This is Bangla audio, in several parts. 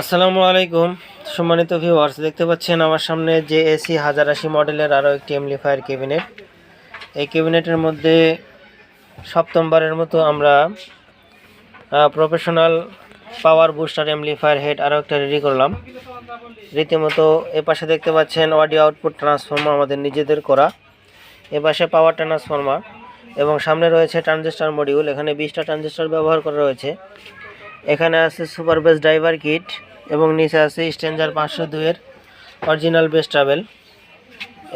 আসসালামু আলাইকুম। সম্মানিত ভিউয়ার্স দেখতে পাচ্ছেন আমার সামনে যে এসি হাজার আশি মডেলের আরও একটি এমলিফায়ার ক্যাবিনেট এই ক্যাবিনেটের মধ্যে সপ্তমবারের মতো আমরা professional power booster amplifier head আরও একটা রেডি করলাম। রীতিমতো এ পাশে দেখতে পাচ্ছেন অডিও আউটপুট ট্রান্সফর্মার আমাদের নিজেদের করা। এ পাশে পাওয়ার ট্রান্সফর্মার এবং সামনে রয়েছে ট্রানজিস্টার মডিউল এখানে বিশটা ট্রানজিস্টার ব্যবহার করা রয়েছে। এখানে আছে সুপার বেস ড্রাইভার কিট এবং নিচে আছে স্ট্যান্ডার পাঁচশো দুইয়ের অরিজিনাল বেস ট্রাভেল।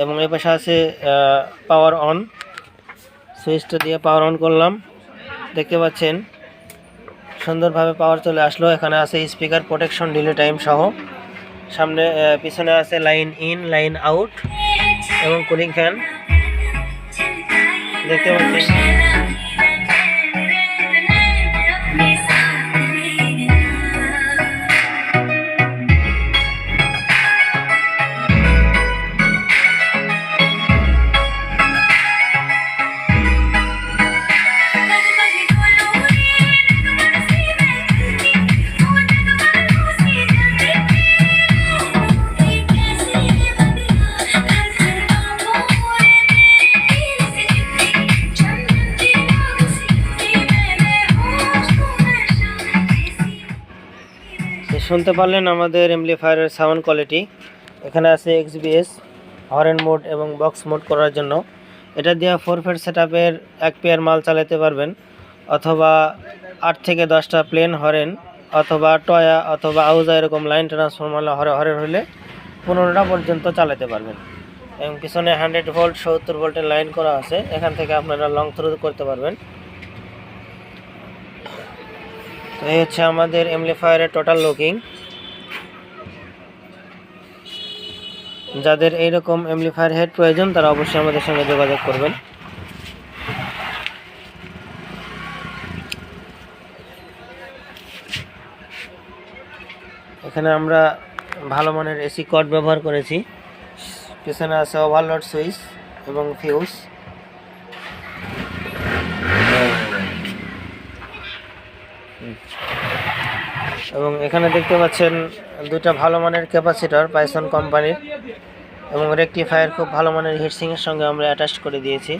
এবং এই পাশে আছে পাওয়ার অন সুইচটা দিয়ে পাওয়ার অন করলাম। দেখতে পাচ্ছেন, সুন্দরভাবে পাওয়ার চলে আসলো। এখানে আছে স্পিকার প্রোটেকশন ডিলে টাইম সহ। সামনে পিছনে আছে লাইন ইন লাইন আউট এবং কুলিং ফ্যান দেখতে পাচ্ছেন। শুনতে পারলেন আমাদের এমপ্লিফায়ারের সাউন্ড কোয়ালিটি। এখানে আছে এক্সবিএস হরেন মোড এবং বক্স মোড করার জন্য। এটা দিয়ে ফোর ফেট সেট এক পেয়ার মাল চালাতে পারবেন, অথবা আট থেকে দশটা প্লেন হরেন, অথবা টয়া অথবা আউজা এরকম লাইন ট্রান্সফরমার হরে, হরেন হলে পনেরোটা পর্যন্ত চালাতে পারবেন। এবং পিছনে হান্ড্রেড ভোল্ট সত্তর ভোল্টের লাইন করা আছে। এখান থেকে আপনারা লং থ্রু করতে পারবেন। তো এই হচ্ছে আমাদের এমপ্লিফায়ারের টোটাল লুকিং যাদের এইরকম এমপ্লিফায়ার হেড প্রয়োজন, তারা অবশ্যই আমাদের সঙ্গে যোগাযোগ করবেন। এখানে আমরা ভালো মানের এসি কর্ড ব্যবহার করেছি। পিছনে আছে ওভারলোড সুইচ এবং ফিউজ এবং এখানে দেখতে পাচ্ছেন দুইটা ভালো মানের ক্যাপাসিটর পাইসন কোম্পানির এবং রেকটিফায়ার খুব ভালো মানের হিটসিংয়ের সঙ্গে আমরা অ্যাটাচ করে দিয়েছি।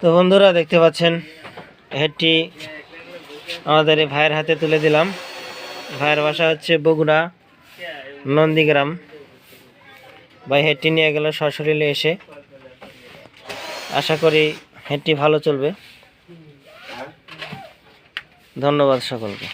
তো বন্ধুরা দেখতে পাচ্ছেন, হেডটি আমাদের এই ভাইয়ের হাতে তুলে দিলাম। ভাইয়ের বাসা হচ্ছে বগুড়া নন্দীগ্রাম। ভাই হেডটি নিয়ে গেল সশরীরে এসে। আশা করি হেডটি ভালো চলবে। ধন্যবাদ সকলকে।